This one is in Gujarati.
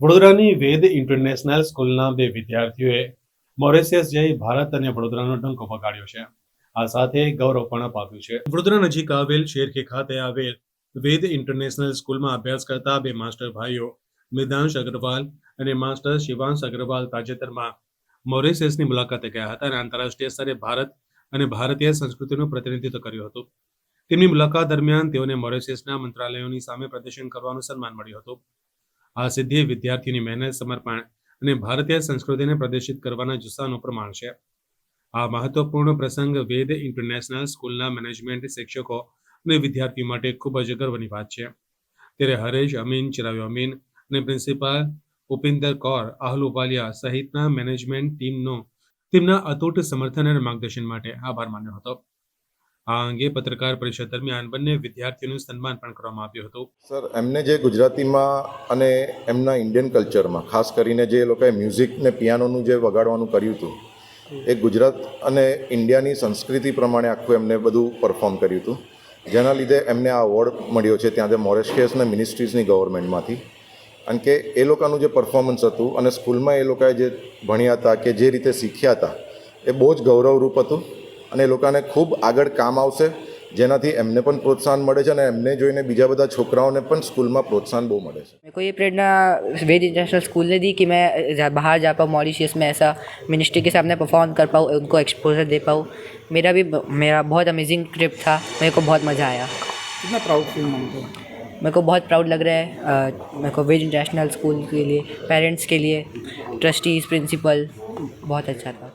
વડોદરાની વેદ ઇન્ટરનેશનલ સ્કૂલના બે વિદ્યાર્થીઓએ મોરેશિયસ જઈ ભારત અને વડોદરાનો ડંકો વગાડ્યો છે. આ સાથે ગૌરવ પણ અપાવ્યું છે. વડોદરા નજીક આવેલ શેરખે ખાતે આવેલ વેદ ઇન્ટરનેશનલ સ્કૂલમાં અભ્યાસ કરતા બે માસ્ટર ભાઈઓ મિદાંશ અગ્રવાલ અને માસ્ટર શિવાંશ અગ્રવાલ તાજેતરમાં મોરેશિયસની મુલાકાતે ગયા હતા અને આંતરરાષ્ટ્રીય સ્તરે ભારત અને ભારતીય સંસ્કૃતિનું પ્રતિનિધિત્વ કર્યું હતું. તેમની મુલાકાત દરમિયાન તેઓને મોરેશિયસના મંત્રાલયોની સામે પ્રદર્શન કરવાનું સન્માન મળ્યું હતું. આ સિદ્ધિ વિદ્યાર્થીઓની મહેનત, સમર્પણ અને ભારતીય સંસ્કૃતિને પ્રદર્શિત કરવાના જુસ્સાનું પ્રમાણ છે. આ મહત્વપૂર્ણ પ્રસંગ વેદ ઇન્ટરનેશનલ સ્કૂલના મેનેજમેન્ટ શિક્ષકો અને વિદ્યાર્થીઓ માટે ખૂબ જ ગર્વની વાત છે. ત્યારે હરેશ અમીન, ચિરાયુ અમીન અને પ્રિન્સિપાલ ઉપિન્દર કૌર આહલુવાલિયા સહિતના મેનેજમેન્ટ ટીમનો તેમના અતૂટ સમર્થન અને માર્ગદર્શન માટે આભાર માન્યો હતો. આ અંગે પત્રકાર પરિષદ દરમિયાન બંને વિદ્યાર્થીઓનું સન્માન પણ કરવામાં આવ્યું હતું. સર, એમને જે ગુજરાતીમાં અને એમના ઇન્ડિયન કલ્ચરમાં, ખાસ કરીને જે લોકોએ મ્યુઝિક ને પિયાનોનું જે વગાડવાનું કર્યું હતું, એ ગુજરાત અને ઇન્ડિયાની સંસ્કૃતિ પ્રમાણે આખું એમને બધું પરફોર્મ કર્યું હતું. જેના લીધે એમને આ એવોર્ડ મળ્યો છે ત્યાં જે મોરેશિયસ અને મિનિસ્ટ્રીઝની ગવર્મેન્ટમાંથી કારણ કે એ લોકોનું જે પરફોર્મન્સ હતું અને સ્કૂલમાં એ લોકોએ જે ભણ્યા હતા કે જે રીતે શીખ્યા હતા, એ બહુ જ ગૌરવરૂપ હતું. અને એ લોકોને ખૂબ આગળ કામ આવશે જેનાથી એમને પણ પ્રોત્સાહન મળે છે અને એમને જોઈને બીજા બધા છોકરાઓને પણ સ્કૂલમાં પ્રોત્સાહન બહુ મળે છે मेरे को ये प्रेरणा वेद इंटरनेशनल स्कूल ने दी कि मैं जा- बाहर जा पाऊँ मॉरिशियस में ऐसा मिनिस्ट्री के सामने परफॉर्म कर पाऊँ उनको एक्सपोजर दे पाऊँ मेरा भी मेरा बहुत अमेजिंग ट्रिप था मेरे को बहुत मज़ा आया कितना प्राउड फील मानते हो मेरे को बहुत प्राउड लग रहा है अ, मेरे को वेद इंटरनेशनल स्कूल के लिए पेरेंट्स के लिए ट्रस्टीज़ प्रिंसिपल बहुत अच्छा था